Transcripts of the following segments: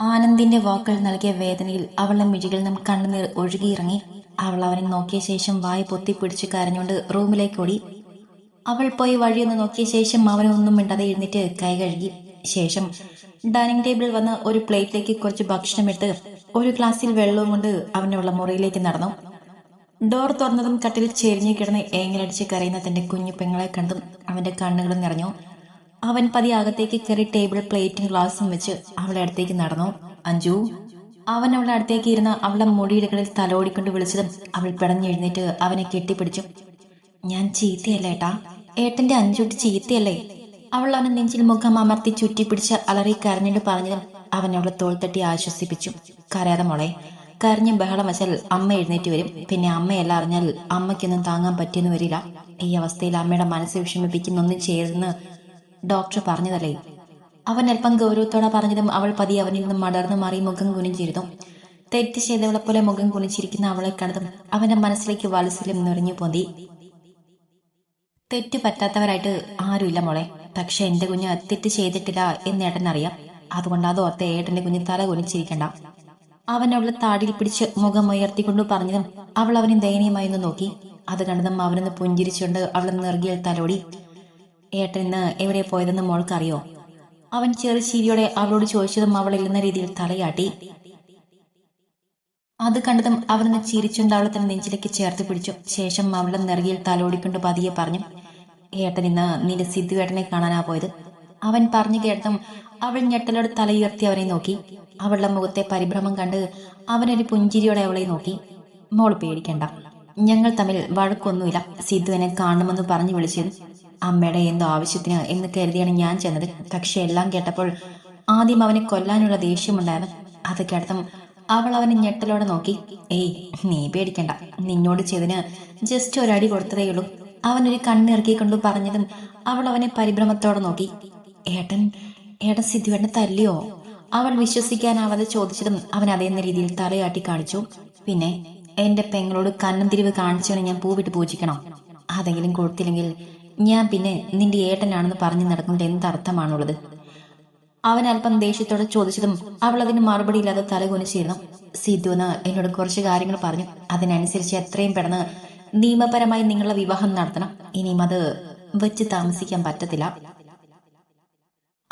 ആനന്ദിന്റെ വാക്കുകൾ നൽകിയ വേദനയിൽ അവളുടെ മിഴികളിൽ നിന്നും കണ്ണുനീർ ഒഴുകിയിറങ്ങി അവൾ അവനെ നോക്കിയ ശേഷം വായ പൊത്തിപ്പിടിച്ച് കരഞ്ഞുകൊണ്ട് റൂമിലേക്ക് ഓടി. അവൾ പോയി വഴിയൊന്ന് നോക്കിയ ശേഷം അവനൊന്നും മിണ്ടാതെ എഴുന്നേറ്റ് കൈ കഴുകി. ശേഷം ഡൈനിങ് ടേബിളിൽ വന്ന് ഒരു പ്ലേറ്റിലേക്ക് കുറച്ച് ഭക്ഷണം എടുത്ത് ഒരു ഗ്ലാസ്സിൽ വെള്ളവും കൊണ്ട് അവനുള്ള മുറിയിലേക്ക് നടന്നു. ഡോർ തുറന്നതും കട്ടിൽ ചെരിഞ്ഞു കിടന്ന് ഏങ്ങലടിച്ച് കരയുന്ന തന്റെ കുഞ്ഞു പെങ്ങളെ കണ്ടും അവന്റെ കണ്ണുകൾ നിറഞ്ഞു. അവൻ പതി അകത്തേക്ക് കയറി ടേബിൾ പ്ലേറ്റും ഗ്ലാസും വെച്ച് അവളെ അടുത്തേക്ക് നടന്നു. അഞ്ജു. അവൻ അവളുടെ അടുത്തേക്ക് ഇരുന്ന് അവളുടെ മുടിയിടകളിൽ തലോടിക്കൊണ്ട് വിളിച്ചതും അവൾ പിടഞ്ഞെഴുന്നേറ്റ് അവനെ കെട്ടിപ്പിടിച്ചു. ഞാൻ ചീത്തയല്ല ഏട്ടാ? ഏട്ടന്റെ അഞ്ചുട്ടി ചീത്തയല്ലേ? അവൾ അവനെ നെഞ്ചിൽ മുഖം അമർത്തി ചുറ്റിപ്പിടിച്ച് അലറി കരഞ്ഞിട്ട് പറഞ്ഞതും അവൻ അവളെ തോൾത്തട്ടി ആശ്വസിപ്പിച്ചു. കരയാതെ മോളെ കരഞ്ഞ് ബഹളം വച്ചാൽ അമ്മ എഴുന്നേറ്റ് വരും. പിന്നെ അമ്മയെല്ലാം അറിഞ്ഞാൽ അമ്മയ്ക്കൊന്നും താങ്ങാൻ പറ്റിയെന്ന് വരില്ല. ഈ അവസ്ഥയിൽ അമ്മയുടെ മനസ്സ് വിഷമിപ്പിക്കുന്നൊന്നും ചെയ്യരുതെന്ന് ഡോക്ടർ പറഞ്ഞതല്ലേ? അവൻ അല്പം ഗൗരവത്തോടെ പറഞ്ഞതും അവൾ പതി അവനിൽ നിന്നും മടർന്നു മാറി മുഖം കുനിഞ്ഞിരുന്നു തെറ്റ് ചെയ്തവളെ പോലെ മുഖം കുനിച്ചിരിക്കുന്ന അവളെ കണ്ടതും അവന്റെ മനസ്സിലേക്ക് വാത്സല്യം നിറഞ്ഞു പോന്തി. തെറ്റ് പറ്റാത്തവരായിട്ട് ആരുമില്ല മോളെ. പക്ഷെ എന്റെ കുഞ്ഞ് തെറ്റ് ചെയ്തിട്ടില്ല എന്ന് ഏട്ടനറിയാം അതുകൊണ്ട് അത് ഏട്ടന്റെ കുഞ്ഞ് തല കുനിച്ചിരിക്കണ്ട. അവൻ അവളെ താടിയിൽ പിടിച്ച് മുഖം ഉയർത്തിക്കൊണ്ട് പറഞ്ഞതും അവൾ അവനെ ദയനീയമായി ഒന്ന് നോക്കി. അത് കണ്ടതും അവനൊന്ന് പുഞ്ചിരിച്ചുകൊണ്ട് അവളെ നെറുകിയിൽ തലോടി. ഏട്ടൻ ഇന്ന് എവിടെ പോയതെന്ന് മോൾക്കറിയോ? അവൻ ചെറു ചിരിയോടെ അവളോട് ചോദിച്ചതും അവൾ ഇല്ലെന്ന രീതിയിൽ തലയാട്ടി. അത് കണ്ടതും അവനൊന്ന് ചിരിച്ചുകൊണ്ട് അവളെ തന്നെ നെഞ്ചിലേക്ക് ചേർത്ത് പിടിച്ചു. ശേഷം അവളുടെ നെറുകിയിൽ തലോടിക്കൊണ്ട് പതിയെ പറഞ്ഞു ഏട്ടൻ ഇന്ന് നിന്റെ സിദ്ധുവേട്ടനെ കാണാനാ പോയത്. അവൻ പറഞ്ഞു കേട്ടതും അവൾ ഞെട്ടലോട് തലയുയർത്തി അവനെ നോക്കി. അവളുടെ മുഖത്തെ പരിഭ്രമം കണ്ട് അവനൊരു പുഞ്ചിരിയോടെ അവളെ നോക്കി. മോൾ പേടിക്കണ്ട. ഞങ്ങൾ തമ്മിൽ വഴക്കൊന്നുമില്ല. സിദ്ധു എന്നെ പറഞ്ഞു വിളിച്ചത് അമ്മയുടെ എന്തോ ആവശ്യത്തിന് എന്ന് കരുതിയാണ് ഞാൻ ചെന്നത്. പക്ഷെ എല്ലാം കേട്ടപ്പോൾ ആദ്യം അവനെ കൊല്ലാനുള്ള ദേഷ്യമുണ്ടായിരുന്നു. അത് കേട്ടതും അവൾ അവനെ ഞെട്ടലോടെ നോക്കി. ഏയ് നീ പേടിക്കണ്ട. നിന്നോട് ചെയ്തിന് ജസ്റ്റ് ഒരടി കൊടുത്തതേയുള്ളൂ അവനൊരു കണ്ണിറക്കിക്കൊണ്ട് പറഞ്ഞതും അവൾ അവനെ പരിഭ്രമത്തോടെ നോക്കി. ഏട്ടൻ ഏട്ടൻ സിദ്ധുവേട്ടനെ തല്ലിയോ? അവൾ വിശ്വസിക്കാനാവാതെ ചോദിച്ചതും അവൻ അതേന്ന രീതിയിൽ തലയാട്ടി കാണിച്ചു. പിന്നെ എന്റെ പെങ്ങളോട് കണ്ണും തിരിവ് കാണിച്ചാണ് ഞാൻ പൂവിട്ട് പൂജിക്കണം? അതെങ്കിലും കൊടുത്തില്ലെങ്കിൽ ഞാൻ പിന്നെ നിന്റെ ഏട്ടനാണെന്ന് പറഞ്ഞു നടക്കുന്നത് എന്തർത്ഥമാണുള്ളത്? അവൻ അല്പം ദേഷ്യത്തോടെ ചോദിച്ചതും അവൾ അതിന് മറുപടി ഇല്ലാതെ തലകുനിച്ചിരുന്നു. സിദ്ധുന എന്ന് എന്നോട് കുറച്ച് കാര്യങ്ങൾ പറഞ്ഞു. അതിനനുസരിച്ച് എത്രയും പെട്ടെന്ന് നിയമപരമായി നിങ്ങളുടെ വിവാഹം നടത്തണം. ഇനിയും അത് വെച്ച് താമസിക്കാൻ പറ്റത്തില്ല.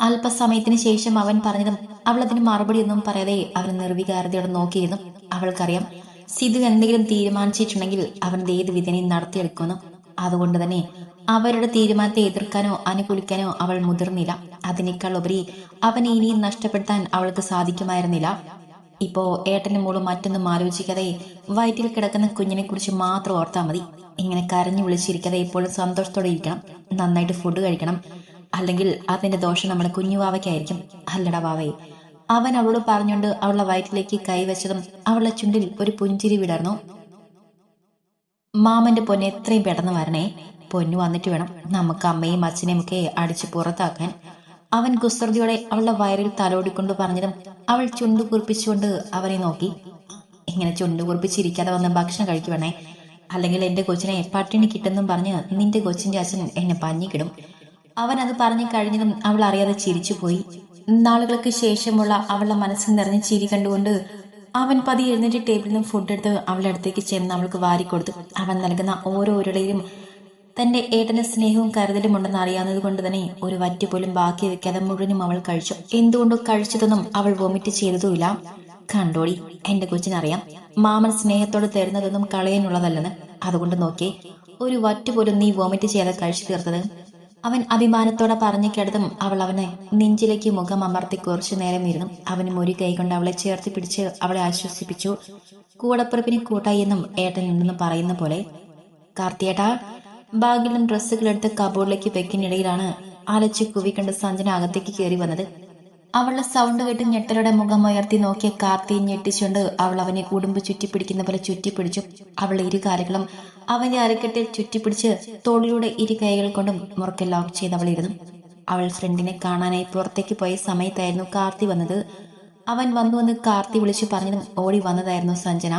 അല്പസമയത്തിന് ശേഷം അവൻ പറഞ്ഞതും അവൾ അതിന് മറുപടി ഒന്നും പറയാതെ അവൻ നിർവികാരതയോടെ നോക്കിയിരുന്നു. അവൾക്കറിയാം സിധു എന്തെങ്കിലും തീരുമാനിച്ചിട്ടുണ്ടെങ്കിൽ അവൻ ഏത് വിധനയും നടത്തിയെടുക്കുന്നു അതുകൊണ്ട് തന്നെ അവരുടെ തീരുമാനത്തെ എതിർക്കാനോ അനുകൂലിക്കാനോ അവൾ മുതിർന്നില്ല. അതിനേക്കാൾ ഉപരി അവനെ ഇനിയും നഷ്ടപ്പെടുത്താൻ അവൾക്ക് സാധിക്കുമായിരുന്നില്ല. ഇപ്പോ ഏട്ടനും മോളും മറ്റൊന്നും ആലോചിക്കാതെ വയറ്റിൽ കിടക്കുന്ന കുഞ്ഞിനെ കുറിച്ച് മാത്രം ഓർത്താൽ മതി. ഇങ്ങനെ കരഞ്ഞു വിളിച്ചിരിക്കാതെ എപ്പോഴും സന്തോഷത്തോടെ ഇരിക്കണം. നന്നായിട്ട് ഫുഡ് കഴിക്കണം. അല്ലെങ്കിൽ അതിന്റെ ദോഷം നമ്മുടെ കുഞ്ഞുവാവയ്ക്കായിരിക്കും അല്ലടാ വാവേ. അവൻ അവളോട് പറഞ്ഞുകൊണ്ട് അവളുടെ വയറ്റിലേക്ക് കൈവച്ചതും അവളുടെ ചുണ്ടിൽ ഒരു പുഞ്ചിരി വിടർന്നു. മാമന്റെ പൊന്നെ എത്രയും പെട്ടെന്ന് വരണേ. പൊന്നു വന്നിട്ട് വേണം നമുക്ക് അമ്മയും അച്ഛനെയും ഒക്കെ അടിച്ചു പുറത്താക്കാൻ. അവൻ കുസൃതിയോടെ അവളുടെ വയറിൽ തലോടിക്കൊണ്ട് പറഞ്ഞതും അവൾ ചുണ്ടു കുറിപ്പിച്ചുകൊണ്ട് അവനെ നോക്കി. ഇങ്ങനെ ചുണ്ടു കുറിപ്പിച്ചിരിക്കാതെ വന്ന് ഭക്ഷണം കഴിക്കുവാണേ. അല്ലെങ്കിൽ എന്റെ കൊച്ചിനെ പട്ടിണി കിട്ടുന്നും പറഞ്ഞ് നിന്റെ കൊച്ചിന്റെ അച്ഛൻ എന്നെ പഞ്ഞിക്കിടും. അവൻ അത് പറഞ്ഞു കഴിഞ്ഞതും അവൾ അറിയാതെ ചിരിച്ചുപോയി. നാളുകൾക്ക് ശേഷമുള്ള അവളുടെ മനസ്സിൽ നിറഞ്ഞ ചിരി കണ്ടുകൊണ്ട് അവൻ പതി എഴുന്നേറ്റ് ടേബിളിൽ നിന്ന് ഫുഡ് എടുത്ത് അവളുടെ അടുത്തേക്ക് ചെന്ന് അവൾക്ക് വാരിക്കൊടുത്തു. അവൻ നൽകുന്ന ഓരോരുടെയും തന്റെ ഏട്ടന് സ്നേഹവും കരുതലും ഉണ്ടെന്ന് അറിയാവുന്നത് കൊണ്ട് തന്നെ ഒരു വറ്റ് പോലും ബാക്കി വെക്കാതെ മുഴുവനും അവൾ കഴിച്ചു. എന്തുകൊണ്ടോ കഴിച്ചതൊന്നും അവൾ വൊമിറ്റ് ചെയ്തതുമില്ല. കണ്ടോടി എന്റെ കൊച്ചിനറിയാം. മാമൻ സ്നേഹത്തോട് തരുന്നതൊന്നും കളയാനുള്ളതല്ലെന്ന്. അതുകൊണ്ട് നോക്കി ഒരു വറ്റ് പോലും നീ വോമിറ്റ് ചെയ്യാതെ കഴിച്ചു തീർത്തത്? അവൻ അഭിമാനത്തോടെ പറഞ്ഞു കിടതും അവൾ അവനെ നെഞ്ചിലേക്ക് മുഖം അമർത്തി കുറച്ചു നേരം ഇരുന്നു. അവനും ഒരു കൈ കൊണ്ട് അവളെ ചേർത്ത് പിടിച്ച് അവളെ ആശ്വസിപ്പിച്ചു. കൂടപ്പുറപ്പിന് കൂട്ടായി എന്നും ഏട്ടൻ ഉണ്ടെന്ന് പറയുന്ന പോലെ കാർത്തിയേട്ടാ ബാഗിലും ഡ്രസ്സുകളെടുത്ത് കബോർഡിലേക്ക് വെക്കിനിടയിലാണ് അലച്ച് കുവിക്കണ്ട് സഞ്ജന അകത്തേക്ക് കയറി വന്നത്. അവളുടെ സൗണ്ട് കേട്ട് ഞെട്ടലുടെ മുഖം ഉയർത്തി നോക്കിയ കാർത്തി ഞെട്ടിച്ചുകൊണ്ട് അവൾ അവനെ ഉടുമ്പ് ചുറ്റിപ്പിടിക്കുന്ന പോലെ ചുറ്റിപ്പിടിച്ചു. അവൾ ഇരു കാലുകളും അവന്റെ അരക്കെട്ടിൽ ചുറ്റിപ്പിടിച്ച് തോളിലൂടെ ഇരു കൈകൾ കൊണ്ടും മുറുക്കെ ലോക്ക് ചെയ്ത് അവൾ ഇരുന്നു അവൾ ഫ്രണ്ടിനെ കാണാനായി പുറത്തേക്ക് പോയ സമയത്തായിരുന്നു കാർത്തി വന്നത്. അവൻ വന്നുവെന്ന് കാർത്തി വിളിച്ചു പറഞ്ഞതും ഓടി വന്നതായിരുന്നു സഞ്ജന.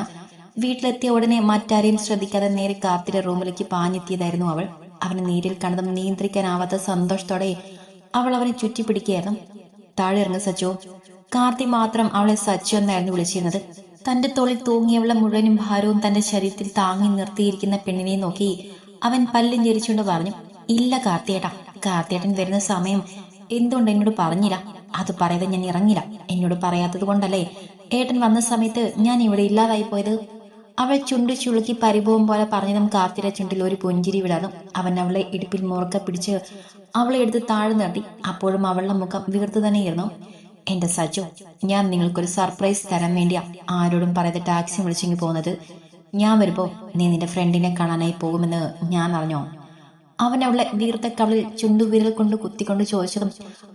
വീട്ടിലെത്തിയ ഉടനെ മറ്റാരെയും ശ്രദ്ധിക്കാതെ നേരെ കാർത്തിയുടെ റൂമിലേക്ക് പാഞ്ഞെത്തിയതായിരുന്നു അവൾ. അവനെ നേരിൽ കണ്ടതും നിയന്ത്രിക്കാനാവാത്ത സന്തോഷത്തോടെ അവൾ അവനെ ചുറ്റിപ്പിടിക്കുകയായിരുന്നു. താഴെ ഇറങ്ങ സച്ചു കാർത്തി മാത്രം അവളെ സച്ചു എന്നായിരുന്നു വിളിച്ചിരുന്നത്. തന്റെ തോളിൽ തൂങ്ങിയവളെ മുഴുവനും ഭാരവും തന്റെ ശരീരത്തിൽ താങ്ങി നിർത്തിയിരിക്കുന്ന പെണ്ണിനെ നോക്കി അവൻ പല്ലും ചിരിച്ചുകൊണ്ട് പറഞ്ഞു ഇല്ല കാർത്തിയേട്ടാ കാർത്തിയേട്ടൻ വരുന്ന സമയം എന്തുകൊണ്ട് എന്നോട് പറഞ്ഞില്ല? അത് പറയാതെ ഞാൻ ഇറങ്ങില്ല. എന്നോട് പറയാത്തത് കൊണ്ടല്ലേ? ഏട്ടൻ വന്ന സമയത്ത് ഞാൻ ഇവിടെ ഇല്ലാതായി പോയത്. അവൾ ചുണ്ടു ചുളുക്കി പരിഭവം പോലെ പറഞ്ഞതും കാർത്തിയുടെ ചുണ്ടിൽ ഒരു പുഞ്ചിരി വിടാനും അവൻ അവളെ ഇടുപ്പിൽ മുറുക്ക പിടിച്ച് അവളെ എടുത്ത് താഴെ നിർത്തി. അപ്പോഴും അവളുടെ മുഖം വീർത്തു തന്നെയായിരുന്നു എന്റെ സജു ഞാൻ നിങ്ങൾക്കൊരു സർപ്രൈസ് തരാൻ വേണ്ടിയാ ആരോടും പറയാതെ ടാക്സി വിളിച്ചെങ്കിൽ പോകുന്നത്. ഞാൻ വരുമ്പോ നീ നിന്റെ ഫ്രണ്ടിനെ കാണാനായി പോകുമെന്ന് ഞാൻ അറിഞ്ഞോ? അവൻ അവളെ വീർത്ത കവളിൽ ചുണ്ടുവിരൽ കൊണ്ട് കുത്തിക്കൊണ്ട് ചോദിച്ചതും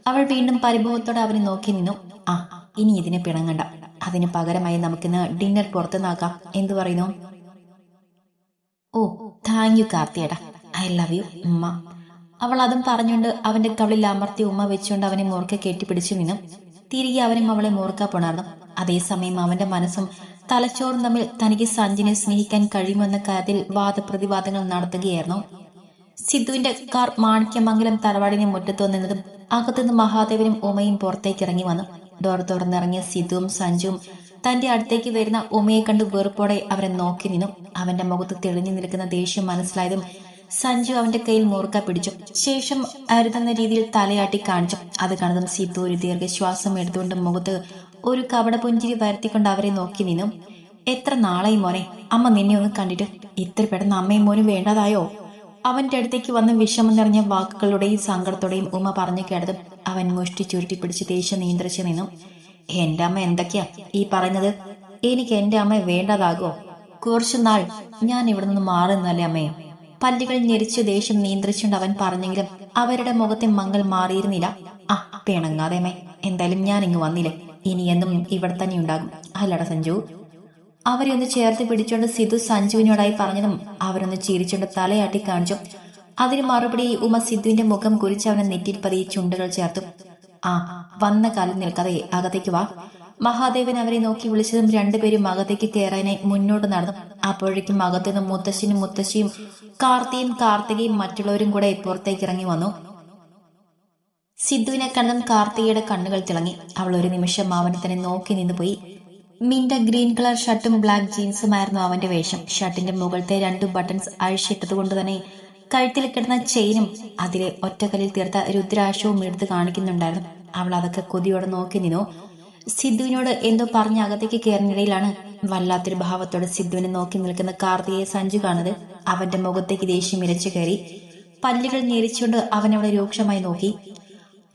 അവൾ വീണ്ടും പരിഭവത്തോടെ അവനെ നോക്കി നിന്നു. ആ ഇനി ഇതിനെ പിണങ്ങണ്ട. അതിന് പകരമായി നമുക്കിന്ന് ഡിന്നർ പുറത്തുനിന്നാക്കാം എന്തു പറയുന്നു? ഓ താങ്ക് യു കാർത്തിയേടാ ഐ ലവ് യു ഉമ്മ. അവൾ അതും പറഞ്ഞുകൊണ്ട് അവന്റെ കവളിൽ അമർത്തി ഉമ്മ വെച്ചുകൊണ്ട് അവനെ മോർക്ക കെട്ടിപ്പിടിച്ചു നിന്നു. തിരികെ അവനും അവളെ മോർക്ക പുണർന്നു. അതേസമയം അവന്റെ മനസ്സും തലച്ചോറും തമ്മിൽ തനിക്ക് സഞ്ജിനെ സ്നേഹിക്കാൻ കഴിയുമെന്ന കാര്യത്തിൽ വാദപ്രതിവാദങ്ങൾ നടത്തുകയായിരുന്നു. സിദ്ധുവിന്റെ കാർ മാണിക്യമംഗലം തറവാടിനെ മുറ്റത്തു വന്നിരുന്നതും അകത്തുനിന്ന് മഹാദേവനും ഉമയും പുറത്തേക്ക് ഇറങ്ങി വന്നു. ഡോർ തുറന്നിറങ്ങിയ സിദ്ധുവും സഞ്ജുവും തന്റെ അടുത്തേക്ക് വരുന്ന ഉമയെ കണ്ട് വെറുപ്പോടെ അവരെ നോക്കി നിന്നു. അവന്റെ മുഖത്ത് തെളിഞ്ഞു നിൽക്കുന്ന ദേഷ്യം മനസ്സിലായതും സഞ്ജു അവന്റെ കയ്യിൽ മുറുക്ക പിടിച്ചു. ശേഷം അരുതെന്ന രീതിയിൽ തലയാട്ടി കാണിച്ചു. അത് കണ്ടതും സിദ്ധു ഒരു ദീർഘശ്വാസം എടുത്തുകൊണ്ട് മുഖത്ത് ഒരു കപട പുഞ്ചിരി വരുത്തിക്കൊണ്ട് അവരെ നോക്കി നിന്നു. എത്ര നാളായി മോനെ? അമ്മ നിന്നെ ഒന്ന് കണ്ടിട്ട്. ഇത്ര പെട്ടെന്ന് അമ്മയും മോനും വേണ്ടതായോ? അവന്റെ അടുത്തേക്ക് വന്ന് വിഷമം നിറഞ്ഞ വാക്കുകളുടെയും സങ്കടത്തോടെയും ഉമ്മ പറഞ്ഞു കേട്ടതും അവൻ മുഷ്ടി ചുരുട്ടി പിടിച്ച് ദേഷ്യം നിയന്ത്രിച്ചു നിന്നു. എന്റെ അമ്മ എന്തൊക്കെയാ ഈ പറയുന്നത്? എനിക്ക് എന്റെ അമ്മ വേണ്ടതാകോ? കുറച്ചുനാൾ ഞാൻ ഇവിടെ നിന്ന് മാറുന്നല്ലേ അമ്മേ? പല്ലുകൾ ഞെരിച്ച് ദേഷ്യം നിയന്ത്രിച്ചുകൊണ്ട് അവൻ പറഞ്ഞെങ്കിലും അവരുടെ മുഖത്തെ മങ്ങൾ മാറിയിരുന്നില്ല. ആ പിണങ്ങാതെ അമ്മേ എന്തായാലും ഞാൻ ഇങ്ങ് വന്നില്ലേ? ഇനി എന്നും ഇവിടെ തന്നെ ഉണ്ടാകും. അല്ലട സഞ്ജു അവരെ ഒന്ന് ചേർത്ത് പിടിച്ചുകൊണ്ട് സിധു സഞ്ജുവിനോടായി പറഞ്ഞതും അവരൊന്ന് ചിരിച്ചുകൊണ്ട് തലയാട്ടി കാണിച്ചു. അതിന് മറുപടി ഉമ സിദ്ധുവിന്റെ മുഖം കുരിച്ച് അവനെ നെറ്റിൽ പതിയെ ചുണ്ടുകൾ ചേർത്തു. ആ വന്ന കാലം നിൽക്കാതെ അകത്തേക്ക് വാ. മഹാദേവൻ അവരെ നോക്കി വിളിച്ചതും രണ്ടുപേരും അകത്തേക്ക് കയറാനായി മുന്നോട്ട് നടന്നു. അപ്പോഴേക്കും അകത്തുനിന്ന് മുത്തശ്ശനും മുത്തശ്ശിയും കാർത്തിയും കാർത്തികയും മറ്റുള്ളവരും കൂടെ പുറത്തേക്ക് ഇറങ്ങി വന്നു. സിദ്ധുവിനെ കണ്ടതും കാർത്തികയുടെ കണ്ണുകൾ തിളങ്ങി. അവൾ ഒരു നിമിഷം അവനെ തന്നെ നോക്കി നിന്ന് പോയി. മിന്റെ ഗ്രീൻ കളർ ഷർട്ടും ബ്ലാക്ക് ജീൻസുമായിരുന്നു അവന്റെ വേഷം. ഷർട്ടിന്റെ മുകളിലത്തെ രണ്ട് ബട്ടൺസ് അഴിച്ചിട്ടത് കൊണ്ട് തന്നെ കഴുത്തിൽ കിടന്ന ചെയിനും അതിലെ ഒറ്റക്കല്ലിൽ തീർത്ത രുദ്രാശവും എടുത്ത് കാണിക്കുന്നുണ്ടായിരുന്നു. അവൾ അതൊക്കെ കൊതിയോടെ നോക്കി നിന്നു. സിദ്ധുവിനോട് എന്തോ പറഞ്ഞ അകത്തേക്ക് കയറിനിടയിലാണ് വല്ലാത്തൊരു ഭാവത്തോടെ സിദ്ധുവിനെ നോക്കി നിൽക്കുന്ന കാർത്തികയെ സഞ്ജു കാണുന്നത്. അവന്റെ മുഖത്തേക്ക് ദേഷ്യം ഇരച്ചു കയറി. പല്ലുകൾ ഞെരിച്ചുകൊണ്ട് അവൻ അവളെ രൂക്ഷമായി നോക്കി.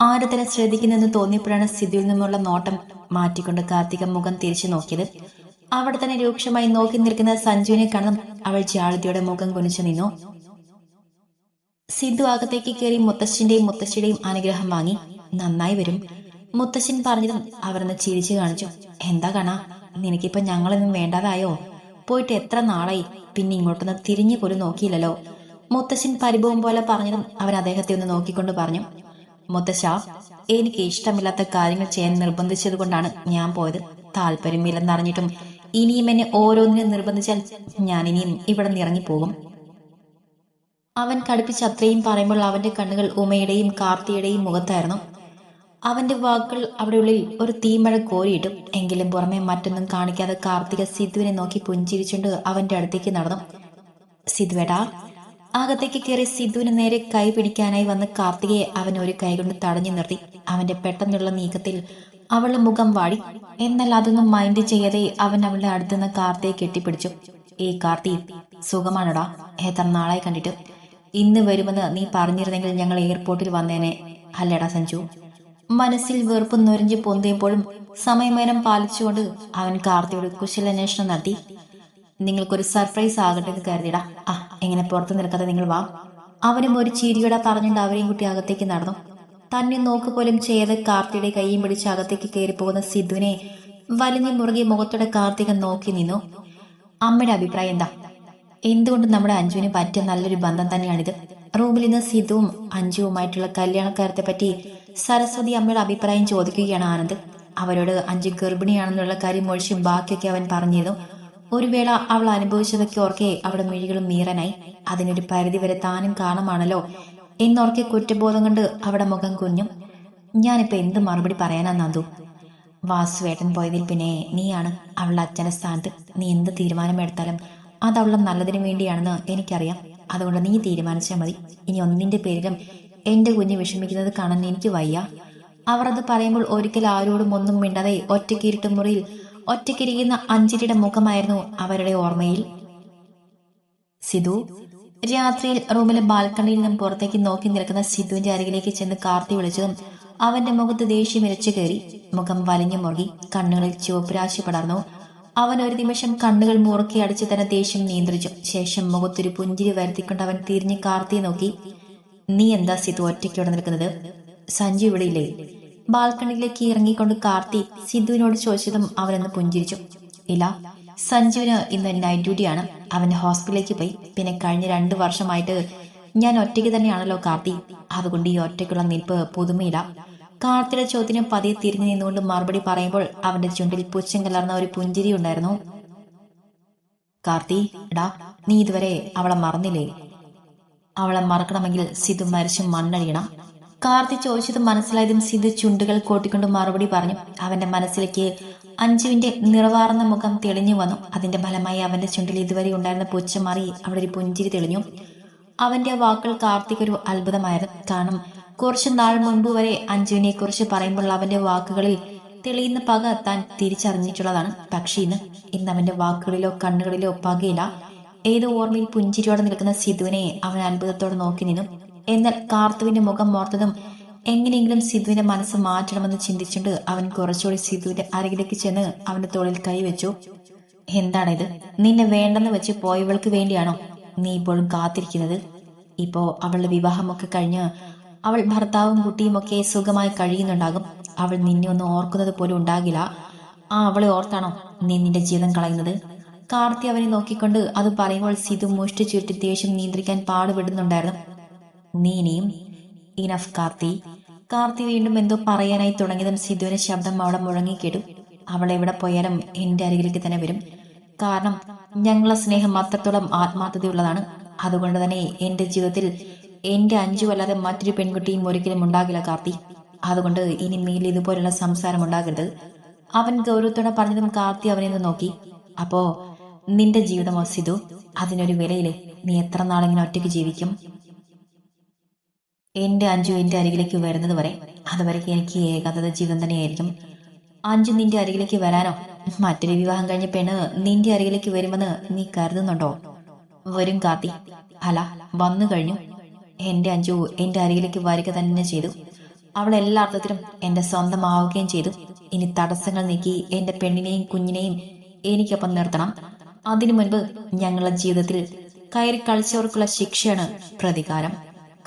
ആര് തന്നെ ശ്രദ്ധിക്കുന്നെന്ന് തോന്നിയപ്പോഴാണ് സിദ്ധുവിൽ നിന്നുള്ള നോട്ടം മാറ്റിക്കൊണ്ട് കാർത്തിക മുഖം തിരിച്ചു നോക്കിയത്. അവിടെ തന്നെ രൂക്ഷമായി നോക്കി നിൽക്കുന്ന സഞ്ജുവിനെ കാണും അവൾ ജാളിതയുടെ മുഖം കുനിച്ചു നിന്നു. സിദ്ധു അകത്തേക്ക് കയറി മുത്തശ്ശിന്റെയും മുത്തശ്ശിയുടെയും അനുഗ്രഹം വാങ്ങി. നന്നായി വരും. മുത്തശ്ശൻ പറഞ്ഞതും അവരൊന്ന് ചിരിച്ചു കാണിച്ചു. എന്താ കാണാ നിനക്കിപ്പൊ ഞങ്ങളൊന്നും വേണ്ടാതായോ? പോയിട്ട് എത്ര നാളായി? പിന്നെ ഇങ്ങോട്ടൊന്ന് തിരിഞ്ഞു പോലും നോക്കിയില്ലല്ലോ. മുത്തശ്ശൻ പരിഭവം പോലെ പറഞ്ഞതും അവൻ അദ്ദേഹത്തെ ഒന്ന് നോക്കിക്കൊണ്ട് പറഞ്ഞു. മുത്തശ്ശ എനിക്ക് ഇഷ്ടമില്ലാത്ത കാര്യങ്ങൾ ചെയ്യാൻ നിർബന്ധിച്ചത് കൊണ്ടാണ് ഞാൻ പോയത്. താല്പര്യമില്ലെന്നറിഞ്ഞിട്ടും ഇനിയും എന്നെ ഓരോന്നിനും നിർബന്ധിച്ചാൽ ഞാൻ ഇനിയും ഇവിടെ നിന്ന് ഇറങ്ങിപ്പോകും. അവൻ കടുപ്പിച്ച് അത്രയും പറയുമ്പോൾ അവന്റെ കണ്ണുകൾ ഉമയുടെയും കാർത്തിയുടെയും മുഖത്തായിരുന്നു. അവന്റെ വാക്കുകൾ അവിടെ ഉള്ളിൽ ഒരു തീമഴ കോരിയിട്ടു എങ്കിലും പുറമെ മറ്റൊന്നും കാണിക്കാതെ കാർത്തിക സിദ്ധുവിനെ നോക്കി പുഞ്ചിരിച്ചുകൊണ്ട് അവന്റെ അടുത്തേക്ക് നടന്നു. സിദ്ധുവേടാ അകത്തേക്ക് കയറി സിദ്ധുവിന് നേരെ കൈ പിടിക്കാനായി വന്ന കാർത്തികയെ അവൻ ഒരു കൈകൊണ്ട് തടഞ്ഞു നിർത്തി. അവന്റെ പെട്ടെന്നുള്ള നീക്കത്തിൽ അവളുടെ മുഖം വാടി. എന്നാൽ അതൊന്നും മൈൻഡ് ചെയ്യാതെ അവൻ അവളുടെ അടുത്തുനിന്ന് കാർത്തിയെ കെട്ടിപ്പിടിച്ചു. ഏ കാർത്തി സുഖമാണോടാ. എത്ര നാളായി കണ്ടിട്ട്. ഇന്ന് വരുമെന്ന് നീ പറഞ്ഞിരുന്നെങ്കിൽ ഞങ്ങൾ എയർപോർട്ടിൽ വന്നേനെ. അല്ലടാ സഞ്ജു മനസ്സിൽ വെറുപ്പ് നൊരിഞ്ഞ് പൊന്തിയപ്പോഴും സമയമേനം പാലിച്ചുകൊണ്ട് അവൻ കാർത്തിയോട് കുശലന്വേഷണം നടത്തി. നിങ്ങൾക്കൊരു സർപ്രൈസ് ആകട്ടെ എന്ന് കരുതിടാ ആ എങ്ങനെ പുറത്തു നിൽക്കാതെ നിങ്ങൾ വാ. അവനും ഒരു ചിരിയുടെ പറഞ്ഞുകൊണ്ട് അവരെയും കുട്ടി അകത്തേക്ക് നടന്നു. തന്നെ നോക്ക് പോലും ചെയ്ത് കാർത്തിയുടെ കൈയും പിടിച്ച് അകത്തേക്ക് കയറി പോകുന്ന സിദ്ധുവിനെ വലിഞ്ഞു മുറുകി മുഖത്തോടെ കാർത്തിക നോക്കി നിന്നു. അമ്മയുടെ അഭിപ്രായം എന്താ? എന്തുകൊണ്ട് നമ്മുടെ അഞ്ജുവിന് പറ്റിയ നല്ലൊരു ബന്ധം തന്നെയാണിത്? റൂമിൽ നിന്ന് സിദ്ധുവും അഞ്ജുവുമായിട്ടുള്ള കല്യാണക്കാരത്തെ പറ്റി സരസ്വതി അമ്മയുടെ അഭിപ്രായം ചോദിക്കുകയാണ് ആനന്ദ്. അവരോട് അഞ്ജു ഗർഭിണിയാണെന്നുള്ള കാര്യം ഒഴിച്ചും ബാക്കിയൊക്കെ അവൻ പറഞ്ഞിരുന്നു. ഒരു വേള അവൾ അനുഭവിച്ചതൊക്കെ ഓർക്കെ അവിടെ മിഴികളും മീറനായി അതിനൊരു പരിധി വരെ താനും കാണുമാണല്ലോ എന്നോർക്കെ കുറ്റബോധം കൊണ്ട് അവിടെ മുഖം കുഞ്ഞും. ഞാനിപ്പോ എന്ത് മറുപടി പറയാനാ നന്ദു? വാസുവേട്ടൻ പോയതിൽ പിന്നെ നീയാണ് അവളുടെ അച്ഛന്റെ സ്ഥാനത്ത്. നീ എന്ത് തീരുമാനമെടുത്താലും അത് അവളുടെ നല്ലതിനു വേണ്ടിയാണെന്ന് എനിക്കറിയാം. അതുകൊണ്ട് നീ തീരുമാനിച്ചാൽ മതി. ഇനി ഒന്നിന്റെ പേരിലും എന്റെ കുഞ്ഞ് വിഷമിക്കുന്നത് കാണാൻ എനിക്ക് വയ്യ. അവർ അത് പറയുമ്പോൾ ഒരിക്കൽ ആരോടും ഒന്നും മിണ്ടാതെ ഒറ്റയ്ക്കിരുട്ട് മുറിയിൽ ഒറ്റയ്ക്കിരിക്കുന്ന അഞ്ജലിയുടെ മുഖമായിരുന്നു അവരുടെ ഓർമ്മയിൽ. സിധു രാത്രിയിൽ റൂമിലെ ബാൽക്കണിയിൽ നിന്നും പുറത്തേക്ക് നോക്കി നിൽക്കുന്ന സിധുവിന്റെ അരികിലേക്ക് ചെന്ന് കാർത്തി വിളിച്ചതും അവന്റെ മുഖത്ത് ദേഷ്യം ഇരച്ചു കയറി മുഖം വലിഞ്ഞു മുറുകി കണ്ണുകളിൽ ചുവപ്പുരാശി പടർന്നു. അവൻ ഒരു നിമിഷം കണ്ണുകൾ മുറുക്കി അടിച്ച് തന്നെ ദേഷ്യം നിയന്ത്രിച്ചു. ശേഷം മുഖത്തൊരു പുഞ്ചിരി വരുത്തിക്കൊണ്ട് അവൻ തിരിഞ്ഞ് കാർത്തിയെ നോക്കി. നീ എന്താ സിധു ഒറ്റയ്ക്കോടെ നിൽക്കുന്നത്? സഞ്ജു ഇവിടെ ഇല്ലേ? ബാൽക്കണിയിലേക്ക് ഇറങ്ങിക്കൊണ്ട് കാർത്തി സിദ്ധുവിനോട് ചോദിച്ചതും അവനൊന്ന് പുഞ്ചിരിച്ചു. ഇല്ല സഞ്ജുവിന് ഇന്ന് നൈറ്റ് ഡ്യൂട്ടിയാണ് അവൻ ഹോസ്പിറ്റലിലേക്ക് പോയി. പിന്നെ കഴിഞ്ഞ രണ്ടു വർഷമായിട്ട് ഞാൻ ഒറ്റയ്ക്ക് തന്നെയാണല്ലോ കാർത്തി. അതുകൊണ്ട് ഈ ഒറ്റയ്ക്കുള്ള നിൽപ്പ് പുതുമയില്ല കാർത്തിയുടെ ചോദ്യത്തിന് പതിയെ തിരിഞ്ഞു നിന്നുകൊണ്ട് മറുപടി പറയുമ്പോൾ അവന്റെ ചുണ്ടിൽ പുച്ഛം കലർന്ന ഒരു പുഞ്ചിരി ഉണ്ടായിരുന്നു. കാർത്തി എടാ നീ ഇതുവരെ അവളെ മറന്നില്ലേ? അവളെ മറക്കണമെങ്കിൽ സിദ്ധു മരിച്ചു മണ്ണഴിയണം കാർത്തി ചോദിച്ചത് മനസ്സിലായതും സിന്ധു ചുണ്ടുകൾ കോട്ടിക്കൊണ്ട് മറുപടി പറഞ്ഞു. അവന്റെ മനസ്സിലേക്ക് അഞ്ജുവിന്റെ നിറവാർന്ന മുഖം തെളിഞ്ഞു വന്നു. അതിന്റെ ഫലമായി അവന്റെ ചുണ്ടിൽ ഇതുവരെ ഉണ്ടായിരുന്ന പുച്ഛം മാറി അവിടെ ഒരു പുഞ്ചിരി തെളിഞ്ഞു. അവന്റെ വാക്കുകൾ കാർത്തിക് ഒരു അത്ഭുതമായിരുന്നു. കാരണം കുറച്ചു നാൾ മുൻപ് വരെ അഞ്ജുവിനെ കുറിച്ച് പറയുമ്പോൾ അവന്റെ വാക്കുകളിൽ തെളിയുന്ന പക താൻ തിരിച്ചറിഞ്ഞിട്ടുള്ളതാണ്. പക്ഷേ ഇന്ന് ഇന്ന് അവന്റെ വാക്കുകളിലോ കണ്ണുകളിലോ പകയില്ല. ഏത് ഓർമ്മയിൽ പുഞ്ചിരിയോടെ നിൽക്കുന്ന സിധുവിനെ അവൻ അത്ഭുതത്തോടെ നോക്കി നിന്നു. എന്നാൽ കാർത്തുവിന്റെ മുഖം ഓർത്തതും എങ്ങനെയെങ്കിലും സിധുവിന്റെ മനസ്സ് മാറ്റണമെന്ന് ചിന്തിച്ചുകൊണ്ട് അവൻ കുറച്ചുകൂടി സിധുവിന്റെ അരികിലേക്ക് ചെന്ന് അവന്റെ തോളിൽ കൈവച്ചു എന്താണിത്? നിന്നെ വേണ്ടെന്ന് വെച്ച് പോയവൾക്ക് വേണ്ടിയാണോ നീ ഇപ്പോഴും കാത്തിരിക്കുന്നത്? ഇപ്പോ അവളുടെ വിവാഹമൊക്കെ കഴിഞ്ഞ് അവൾ ഭർത്താവും കുട്ടിയും ഒക്കെ സുഖമായി കഴിയുന്നുണ്ടാകും. അവൾ നിന്നെ ഒന്നും ഓർക്കുന്നത് പോലും ഉണ്ടാകില്ല. ആ അവളെ ഓർത്താണോ നീ നിന്റെ ജീവിതം കളയുന്നത്? കാർത്തി അവനെ നോക്കിക്കൊണ്ട് അത് പറയുമ്പോൾ സിധു മുഷ്ടി ചുരുട്ടി ദേഷ്യം നിയന്ത്രിക്കാൻ പാടുപെടുന്നുണ്ടായിരുന്നു. നീ ഇനിയും ഇനഫ് കാർത്തി കാർത്തി വീണ്ടും എന്തോ പറയാനായി തുടങ്ങിയതും സിധുവിന്റെ ശബ്ദം അവിടെ മുഴങ്ങിക്കേട്ടു അവൾ എവിടെ പോയാലും എന്റെ അരികിലേക്ക് തന്നെ വരും. കാരണം ഞങ്ങളെ സ്നേഹം അത്രത്തോളം ആത്മാർത്ഥതയുള്ളതാണ്. അതുകൊണ്ട് തന്നെ എന്റെ ജീവിതത്തിൽ എന്റെ അഞ്ചു അല്ലാതെ മറ്റൊരു പെൺകുട്ടിയും ഒരിക്കലും ഉണ്ടാകില്ല കാർത്തി. അതുകൊണ്ട് ഇനി മേലിൽ ഇതുപോലുള്ള സംസാരം ഉണ്ടാകരുത്. അവൻ ഗൗരവത്തോടെ പറഞ്ഞതും കാർത്തി അവനെ നോക്കി. അപ്പോ നിന്റെ ജീവിതമോ സിധു അതിനൊരു വിലയില്ലേ? നീ എത്ര നാളെങ്കിലും ഒറ്റയ്ക്ക് ജീവിക്കും? എന്റെ അഞ്ചു എന്റെ അരികിലേക്ക് വരുന്നത് വരെ അതുവരേക്ക് എനിക്ക് ഏകാന്തത ജീവിതം തന്നെയായിരിക്കും. അഞ്ചു നിന്റെ അരികിലേക്ക് വരാനോ? മറ്റൊരു വിവാഹം കഴിഞ്ഞ പെണ്ണ് നിന്റെ അരികിലേക്ക് വരുമെന്ന് നീ കരുതുന്നുണ്ടോ? വരും കാത്തി അല്ല വന്നു കഴിഞ്ഞു. എന്റെ അഞ്ചു എന്റെ അരികിലേക്ക് വരിക തന്നെ ചെയ്തു. അവൾ എല്ലാ അർത്ഥത്തിലും എന്റെ സ്വന്തമാവുകയും ചെയ്തു. ഇനി തടസ്സങ്ങൾ നീക്കി എന്റെ പെണ്ണിനെയും കുഞ്ഞിനെയും എനിക്കൊപ്പം നിർത്തണം. അതിനു മുൻപ് ഞങ്ങളുടെ ജീവിതത്തിൽ കയറി കളിച്ചവർക്കുള്ള ശിക്ഷയാണ് പ്രതികാരം.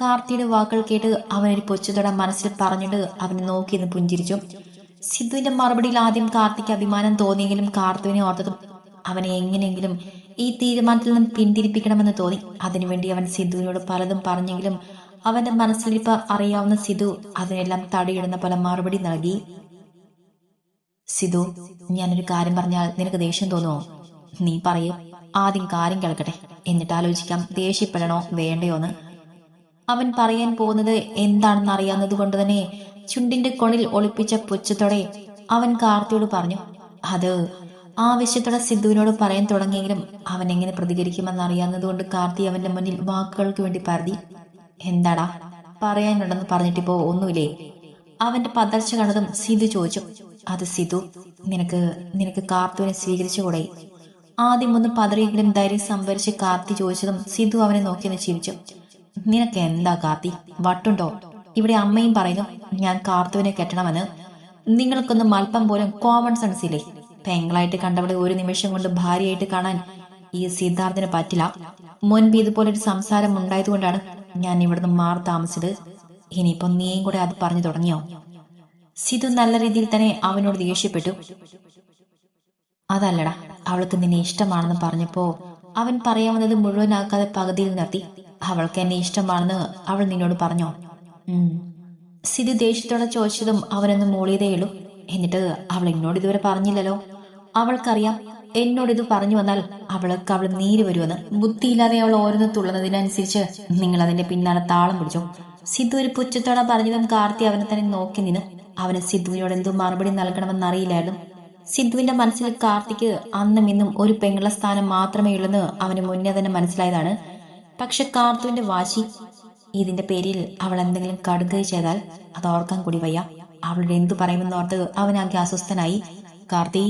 കാർത്തിയുടെ വാക്കുകൾ കേട്ട് അവനൊരു പൊച്ചുതൊട മനസ്സിൽ പറഞ്ഞിട്ട് അവനെ നോക്കിയെന്ന് പുഞ്ചിരിച്ചു. സിദ്ധുവിന്റെ മറുപടിയിൽ ആദ്യം കാർത്തിക്ക് അഭിമാനം തോന്നിയെങ്കിലും കാർത്തുവിനെ ഓർത്തതും അവനെ എങ്ങനെയെങ്കിലും ഈ തീരുമാനത്തിൽ നിന്നും പിന്തിരിപ്പിക്കണമെന്ന് തോന്നി. അതിനുവേണ്ടി അവൻ സിദ്ധുവിനോട് പലതും പറഞ്ഞെങ്കിലും അവന്റെ മനസ്സിലിപ്പ അറിയാവുന്ന സിധു അതിനെല്ലാം തടയിടുന്ന പോലെ മറുപടി നൽകി. സിധു ഞാനൊരു കാര്യം പറഞ്ഞാൽ നിനക്ക് ദേഷ്യം തോന്നുമോ നീ പറയൂ. ആദ്യം കാര്യം കേൾക്കട്ടെ. എന്നിട്ട് ആലോചിക്കാം. ദേഷ്യപ്പെടണോ? വേണ്ടയോ? എന്ന് അവൻ പറയാൻ പോകുന്നത് എന്താണെന്ന് അറിയാവുന്നത് കൊണ്ട് തന്നെ ചുണ്ടിന്റെ കൊണിൽ ഒളിപ്പിച്ച പുച്ഛത്തോടെ അവൻ കാർത്തിയോട് പറഞ്ഞു അത് ആവശ്യത്തോടെ സിദ്ധുവിനോട് പറയാൻ തുടങ്ങിയെങ്കിലും അവൻ എങ്ങനെ പ്രതികരിക്കുമെന്ന് അറിയാവുന്നത് കൊണ്ട് കാർത്തി അവന്റെ മുന്നിൽ വാക്കുകൾക്ക് വേണ്ടി പരതി എന്താടാ പറയാനുണ്ടെന്ന് പറഞ്ഞിട്ടിപ്പോ ഒന്നുമില്ലേ? അവന്റെ പതർച്ച കണ്ടതും സിധു ചോദിച്ചു അത് സിധു നിനക്ക് നിനക്ക് കാർത്തുവിനെ സ്വീകരിച്ചുകൂടെ? ആദ്യം ഒന്ന് പതറിയെങ്കിലും ധൈര്യം സംഭരിച്ച് കാർത്തി ചോദിച്ചതും സിധു അവനെ നോക്കി ഒന്ന് ചിരിച്ചു. നിനക്ക് എന്താ കാർത്തി? വട്ടുണ്ടോ? ഇവിടെ അമ്മയും പറയുന്നു ഞാൻ കാർത്തുവിനെ കെട്ടണമെന്ന്. നിങ്ങൾക്കൊന്നും അല്പം പോലും കോമൺ സെൻസ് ഇല്ലേ? പെങ്ങളായിട്ട് കണ്ടവളെ ഒരു നിമിഷം കൊണ്ട് ഭാര്യയായിട്ട് കാണാൻ ഈ സിദ്ധാർത്ഥിന് പറ്റില്ല. മുൻപ് ഇതുപോലൊരു സംസാരം ഉണ്ടായതുകൊണ്ടാണ് ഞാൻ ഇവിടുന്ന് മാറി താമസിച്ചത്. ഇനിയിപ്പോ നീയും കൂടെ അത് പറഞ്ഞു തുടങ്ങിയോ? സിധു നല്ല രീതിയിൽ തന്നെ അവനോട് ദേഷ്യപ്പെട്ടു. അതല്ലടാ അവൾക്ക് നിന്നെ ഇഷ്ടമാണെന്ന് പറഞ്ഞപ്പോ അവൻ പറയാവുന്നത് മുഴുവനാക്കാതെ പകുതിയിൽ നിർത്തി. അവൾക്ക് എന്നെ ഇഷ്ടമാണെന്ന് അവൾ നിന്നോട് പറഞ്ഞോ. സിധു ദേഷ്യത്തോടെ ചോദിച്ചതും അവനൊന്ന് മൂളിയതേയുള്ളൂ എന്നിട്ട് അവൾ എന്നോട് ഇതുവരെ പറഞ്ഞില്ലല്ലോ. അവൾക്കറിയാം എന്നോട് ഇത് പറഞ്ഞു വന്നാൽ അവൾക്ക് അവൾ നീര് വരുമെന്ന്. ബുദ്ധിയില്ലാതെ അവൾ ഓരോന്ന് തുള്ളുന്നതിനനുസരിച്ച് നിങ്ങൾ അതിന്റെ പിന്നാലെ താളം പിടിച്ചു. സിദ്ധു ഒരു പുച്ഛത്തോടെ പറഞ്ഞതും കാർത്തി അവനെ തന്നെ നോക്കി നിന്ന്. അവന് സിദ്ധുവിനോട് എന്തു മറുപടി നൽകണമെന്നറിയില്ലായിരുന്നു. സിദ്ധുവിന്റെ മനസ്സിൽ കാർത്തിക്ക് അന്നും ഇന്നും ഒരു പെങ്ങള സ്ഥാനം മാത്രമേ ഉള്ളെന്ന് അവന് മുന്നേ തന്നെ മനസ്സിലായതാണ്. പക്ഷെ കാർത്തുവിന്റെ വാശി ഇതിന്റെ പേരിൽ അവൾ എന്തെങ്കിലും കടുകൈ ചെയ്താൽ അത് ഓർക്കാൻ കൂടി വയ്യ. അവളുടെ എന്തു പറയുമെന്നോർത്ത് അവനാകെ അസ്വസ്ഥനായി. കാർത്തി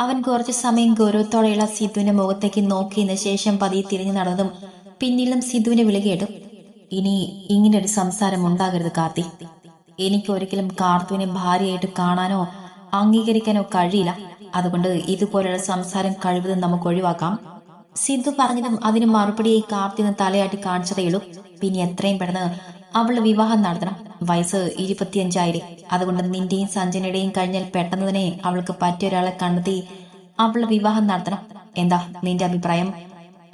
അവൻ കുറച്ചു സമയം ഗൗരവത്തോടെയുള്ള സിദ്ധുവിന്റെ മുഖത്തേക്ക് നോക്കിയതിനു ശേഷം പതിയെ തിരിഞ്ഞു നടന്നതും പിന്നിലും സിദ്ധുവിനെ വിളികേട്ടു ഇനി ഇങ്ങനെ ഒരു സംസാരം ഉണ്ടാകരുത് കാർത്തി. എനിക്ക് ഒരിക്കലും കാർത്തുവിനെ ഭാര്യയായിട്ട് കാണാനോ അംഗീകരിക്കാനോ കഴിയില്ല. അതുകൊണ്ട് ഇതുപോലെയുള്ള സംസാരം കഴിവതും നമുക്ക് ഒഴിവാക്കാം. സിദ്ധു പറഞ്ഞതും അതിന് മറുപടിയായി കാർത്തിന്ന് തലയാട്ടി കാണിച്ചതേയുള്ളൂ. പിന്നെ എത്രയും പെട്ടെന്ന് അവൾ വിവാഹം നടത്തണം. വയസ്സ് ഇരുപത്തിയഞ്ചായിരം അതുകൊണ്ട് നിന്റെയും സഞ്ജനയുടെയും കഴിഞ്ഞാൽ പെട്ടെന്ന് തന്നെ അവൾക്ക് പറ്റിയ ഒരാളെ കണ്ടെത്തി അവൾ വിവാഹം നടത്തണം. എന്താ നിന്റെ അഭിപ്രായം?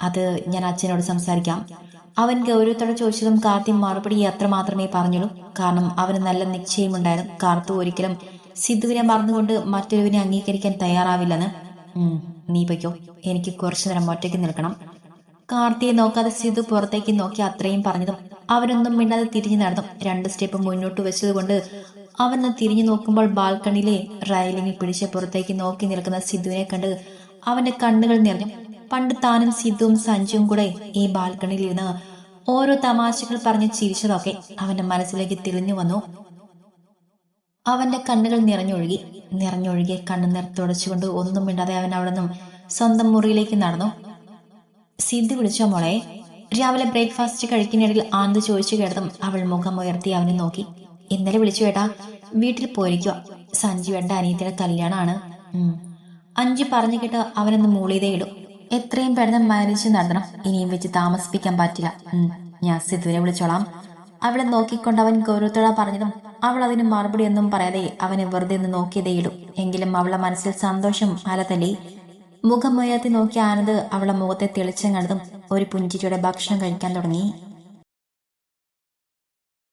അത് ഞാൻ അച്ഛനോട് സംസാരിക്കാം. അവൻ ഗൗരവത്തോടെ ചോദിച്ചതും കാർത്തി മറുപടി അത്ര മാത്രമേ പറഞ്ഞുള്ളൂ. കാരണം അവന് നല്ല നിശ്ചയമുണ്ടായിരുന്നു. കാർത്തു ഒരിക്കലും സിദ്ധുവിനെ മറന്നുകൊണ്ട് മറ്റൊരുവിനെ അംഗീകരിക്കാൻ തയ്യാറാവില്ലെന്ന്. നീ പൊയ്ക്കോ. എനിക്ക് കുറച്ചു നേരം ഒറ്റയ്ക്ക് നിൽക്കണം. കാർത്തിയെ നോക്കാതെ സിധു പുറത്തേക്ക് നോക്കി അത്രയും പറഞ്ഞതും അവനൊന്നും മിണ്ടാതെ തിരിഞ്ഞു നടന്നു. രണ്ട് സ്റ്റെപ്പ് മുന്നോട്ട് വെച്ചതുകൊണ്ട് അവനെ തിരിഞ്ഞു നോക്കുമ്പോൾ ബാൽക്കണിയിലെ റൈലിംഗിൽ പിടിച്ച് പുറത്തേക്ക് നോക്കി നിൽക്കുന്ന സിധുവിനെ കണ്ട് അവന്റെ കണ്ണുകൾ നിറഞ്ഞു. പണ്ട് താനും സിദ്ധുവും സഞ്ജുവും കൂടെ ഈ ബാൽക്കണിയിൽ ഇരുന്ന് ഓരോ തമാശകൾ പറഞ്ഞ് ചിരിച്ചതൊക്കെ അവന്റെ മനസ്സിലേക്ക് തെളിഞ്ഞു വന്നു. അവന്റെ കണ്ണുകൾ നിറഞ്ഞൊഴുകി നിറഞ്ഞൊഴുകിയ കണ്ണുനീർ തുടച്ചുകൊണ്ട് ഒന്നും മിണ്ടാതെ അവൻ അവിടെ നിന്നും സ്വന്തം മുറിയിലേക്ക് നടന്നു. സിദ്ധി വിളിച്ച മോളെ? രാവിലെ ബ്രേക്ക്ഫാസ്റ്റ് കഴിക്കുന്നിടയിൽ ആനന്ദ് ചോദിച്ചു കേട്ടതും അവൾ മുഖം ഉയർത്തി അവനെ നോക്കി. ഇന്നലെ വിളിച്ചു കേട്ടാ വീട്ടിൽ പോയിരിക്കുക സഞ്ജു എന്റെ അനിയത്തിയുടെ കല്യാണമാണ്. അഞ്ചു പറഞ്ഞു കേട്ട് അവനൊന്ന് മൂളിയതേ ഇടും. എത്രയും പെട്ടെന്ന് മാനേജ് നടത്തണം. ഇനിയും വെച്ച് താമസിപ്പിക്കാൻ പറ്റില്ല. ഞാൻ സിദ്ധുവിനെ വിളിച്ചോളാം. അവളെ നോക്കിക്കൊണ്ട് അവൻ ഗൗരവത്തോടെ പറഞ്ഞതും അവൾ അതിന് മറുപടി ഒന്നും പറയാതെ അവനെ വെറുതെ ഒന്ന് നോക്കിയതേയുള്ളൂ എങ്കിലും അവളെ മനസ്സിൽ സന്തോഷം അലതല്ലി. മുഖം ഉയർത്തി നോക്കിയ ആനന്ദ് അവളെ മുഖത്തെ തെളിച്ചം കണ്ടതും ഒരു പുഞ്ചിരിയുടെ ഭക്ഷണം കഴിക്കാൻ തുടങ്ങി.